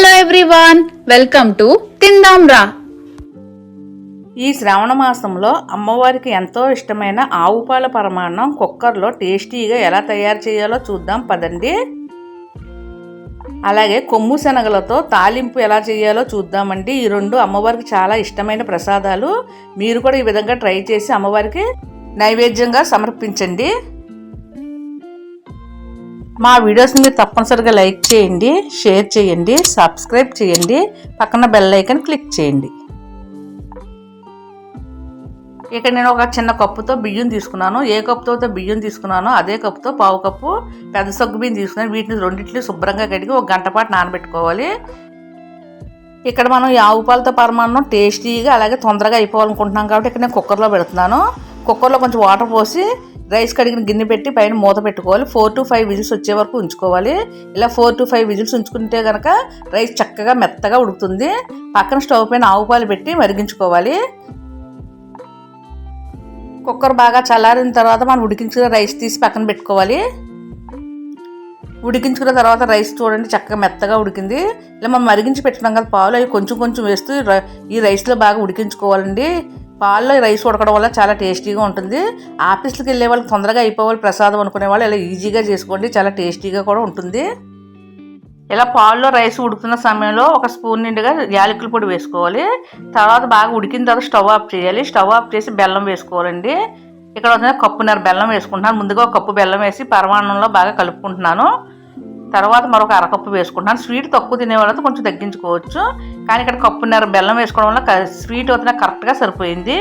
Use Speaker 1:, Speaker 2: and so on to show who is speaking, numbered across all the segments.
Speaker 1: Hello everyone welcome to తిందాం రా
Speaker 2: ఈ శ్రావణ మాసంలో అమ్మవారికి ఎంతో ఇష్టమైన ఆవు పాల పరమాన్నం కుక్కర్లో టేస్టీగా ఎలా తయారు చేయాలో చూద్దాం పదండి. అలాగే కొమ్ము శనగలతో తాలింపు ఎలా చేయాలో చూద్దామండి. ఈ రెండు అమ్మవారికి చాలా ఇష్టమైన ప్రసాదాలు. మీరు కూడా ఈ విధంగా ట్రై చేసి అమ్మవారికి నైవేద్యంగా సమర్పించండి. మా వీడియోస్ని మీరు తప్పనిసరిగా లైక్ చేయండి షేర్ చేయండి సబ్స్క్రైబ్ చేయండి పక్కన బెల్ ఐకన్ క్లిక్ చేయండి. ఇక్కడ నేను ఒక చిన్న కప్పుతో బియ్యం తీసుకున్నాను. ఏ కప్పుతో అయితే బియ్యం తీసుకున్నానో అదే కప్పుతో పావు కప్పు పెద్ద సగ్గు బియ్యం తీసుకున్నాను వీటిని రెండింటిని శుభ్రంగా కడిగి ఒక గంట పాటు నానబెట్టుకోవాలి. ఇక్కడ మనం ఈ ఆవు పాలతో పరమాన్నం టేస్టీగా అలాగే తొందరగా అయిపోవాలనుకుంటున్నాం కాబట్టి ఇక్కడ నేను కుక్కర్లో పెడుతున్నాను. కుక్కర్లో కొంచెం వాటర్ పోసి రైస్ కడిగిన గిన్నె పెట్టి పైన మూత పెట్టుకోవాలి. ఫోర్ టు ఫైవ్ విజిల్స్ వచ్చే వరకు ఉంచుకోవాలి. ఇలా ఫోర్ టు ఫైవ్ విజిల్స్ ఉంచుకుంటే కనుక రైస్ చక్కగా మెత్తగా ఉడుకుతుంది. పక్కన స్టవ్ పైన ఆవు పాలు పెట్టి మరిగించుకోవాలి. కుక్కర్ బాగా చల్లారిన తర్వాత మనం ఉడికించుకున్న రైస్ తీసి పక్కన పెట్టుకోవాలి. ఉడికించుకున్న తర్వాత రైస్ చూడండి చక్కగా మెత్తగా ఉడికింది. ఇలా మనం మరిగించి పెట్టినాం కదా పాలు అవి కొంచెం కొంచెం వేస్తూ ఈ రైస్లో బాగా ఉడికించుకోవాలండి. పాల్లో రైస్ ఉడకడం వల్ల చాలా టేస్టీగా ఉంటుంది. ఆఫీస్కి వెళ్ళే వాళ్ళకి తొందరగా అయిపోవాలి ప్రసాదం అనుకునే వాళ్ళు ఇలా ఈజీగా చేసుకోండి చాలా టేస్టీగా కూడా ఉంటుంది. ఇలా పాల్లో రైస్ ఉడుకుతున్న సమయంలో ఒక స్పూన్ నిండుగా యాలకుల పొడి వేసుకోవాలి. తర్వాత బాగా ఉడికిన తర్వాత స్టవ్ ఆఫ్ చేయాలి. స్టవ్ ఆఫ్ చేసి బెల్లం వేసుకోవాలండి. ఇక్కడ వచ్చిన కప్పున్నర బెల్లం వేసుకుంటున్నాను. ముందుగా ఒక కప్పు బెల్లం వేసి పరమాన్నంలో బాగా కలుపుకుంటున్నాను. తర్వాత మరొక అరకప్పు వేసుకుంటున్నాను. స్వీట్ తక్కువ తినే వాళ్ళతో కొంచెం తగ్గించుకోవచ్చు. కానీ ఇక్కడ కప్పున్నర బెల్లం వేసుకోవడం వల్ల స్వీట్ అవుతున్న కరెక్ట్గా సరిపోయింది.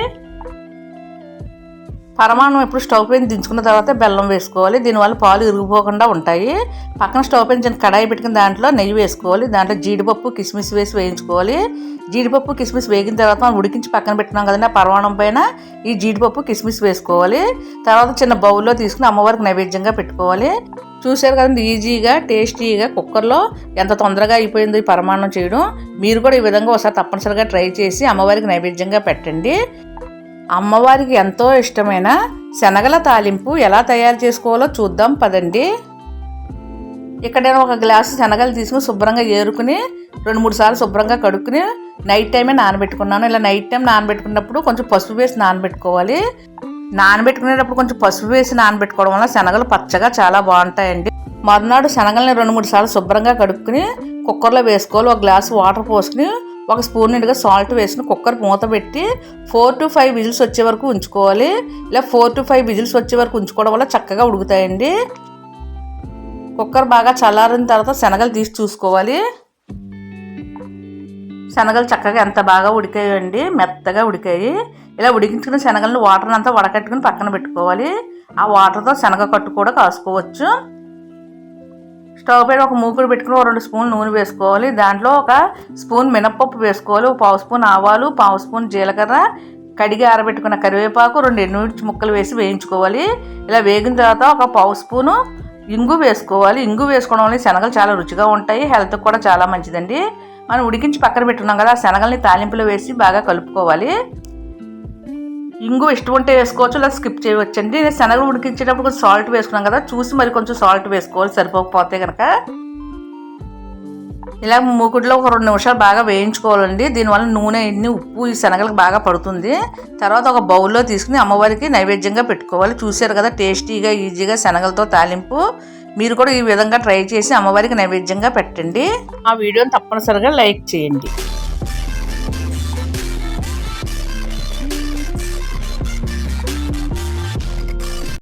Speaker 2: పరమాణం ఇప్పుడు స్టవ్ పైన దించుకున్న తర్వాత బెల్లం వేసుకోవాలి. దీనివల్ల పాలు ఇరిగిపోకుండా ఉంటాయి. పక్కన స్టవ్ పైన చిన్న కడాయి పెట్టుకుని దాంట్లో నెయ్యి వేసుకోవాలి. దాంట్లో జీడిపప్పు కిస్మిస్ వేసి వేయించుకోవాలి. జీడిపప్పు కిస్మిస్ వేగిన తర్వాత మనం ఉడికించి పక్కన పెట్టినాం కదండి ఆ పరమాణం పైన ఈ జీడిపప్పు కిస్మిస్ వేసుకోవాలి. తర్వాత చిన్న బౌల్లో తీసుకుని అమ్మవారికి నైవేద్యంగా పెట్టుకోవాలి. చూశారు కదండి ఈజీగా టేస్టీగా కుక్కర్లో ఎంత తొందరగా అయిపోయిందో పరమాణం పరమాన్నం చేయడం. మీరు కూడా ఈ విధంగా ఒకసారి తప్పనిసరిగా ట్రై చేసి అమ్మవారికి నైవేద్యంగా పెట్టండి. అమ్మవారికి ఎంతో ఇష్టమైన శనగల తాలింపు ఎలా తయారు చేసుకోవాలో చూద్దాం పదండి. ఇక్కడ నేను ఒక గ్లాసు శనగలు తీసుకుని శుభ్రంగా ఏరుకుని రెండు మూడు సార్లు శుభ్రంగా కడుక్కుని నైట్ టైమే నానబెట్టుకున్నాను. ఇలా నైట్ టైం నానబెట్టుకున్నప్పుడు కొంచెం పసుపు వేసి నానబెట్టుకోవాలి. నానబెట్టుకునేటప్పుడు కొంచెం పసుపు వేసి నానబెట్టుకోవడం వల్ల శనగలు పచ్చగా చాలా బాగుంటాయండి. మరునాడు శనగల్ని రెండు మూడు సార్లు శుభ్రంగా కడుక్కుని కుక్కర్లో వేసుకోవాలి. ఒక గ్లాస్ వాటర్ పోసుకుని ఒక స్పూన్ నిండుగా సాల్ట్ వేసుకుని కుక్కర్ మూత పెట్టి ఫోర్ టు ఫైవ్ విజిల్స్ వచ్చే వరకు ఉంచుకోవాలి. ఇలా ఫోర్ టు ఫైవ్ విజిల్స్ వచ్చే వరకు ఉంచుకోవడం వల్ల చక్కగా ఉడుకుతాయండి. కుక్కర్ బాగా చల్లారిన తర్వాత శనగలు తీసి చూసుకోవాలి. శనగలు చక్కగా ఎంత బాగా ఉడికాయండి మెత్తగా ఉడికాయి. ఇలా ఉడికించుకున్న శనగలను వాటర్ అంతా వడకట్టుకుని పక్కన పెట్టుకోవాలి. ఆ వాటర్తో శనగ కట్టు కూడా కాసుకోవచ్చు. స్టవ్ పైన ఒక మూకుడు పెట్టుకుని ఒక రెండు స్పూన్లు నూనె వేసుకోవాలి. దాంట్లో ఒక స్పూన్ మినప్పప్పు వేసుకోవాలి. ఒక పావు స్పూన్ ఆవాలు పావు స్పూన్ జీలకర్ర కడిగి ఆరబెట్టుకున్న కరివేపాకు రెండు ఎండుమిర్చి ముక్కలు వేసి వేయించుకోవాలి. ఇలా వేగిన తర్వాత ఒక పావు స్పూను ఇంగు వేసుకోవాలి. ఇంగు వేసుకోవడం వల్ల శనగలు చాలా రుచిగా ఉంటాయి హెల్త్కి కూడా చాలా మంచిదండి. మనం ఉడికించి పక్కన పెట్టుకున్నాం కదా ఆ శనగల్ని తాలింపులో వేసి బాగా కలుపుకోవాలి. ఇంగు ఇష్టం ఉంటే వేసుకోవచ్చు లేదా స్కిప్ చేయవచ్చండి. నేను శనగలు ఉడికించేటప్పుడు కొంచెం సాల్ట్ వేసుకున్నాం కదా చూసి మరి కొంచెం సాల్ట్ వేసుకోవాలి సరిపోకపోతే కనుక ఇలా మూకుడులో ఒక రెండు నిమిషాలు బాగా వేయించుకోవాలండి. దీనివల్ల నూనె ఇన్ని ఉప్పు ఈ శనగలకు బాగా పడుతుంది. తర్వాత ఒక బౌల్లో తీసుకుని అమ్మవారికి నైవేద్యంగా పెట్టుకోవాలి. చూశారు కదా టేస్టీగా ఈజీగా శనగలతో తాలింపు. మీరు కూడా ఈ విధంగా ట్రై చేసి అమ్మవారికి నైవేద్యంగా పెట్టండి. ఆ వీడియోని తప్పనిసరిగా లైక్ చేయండి.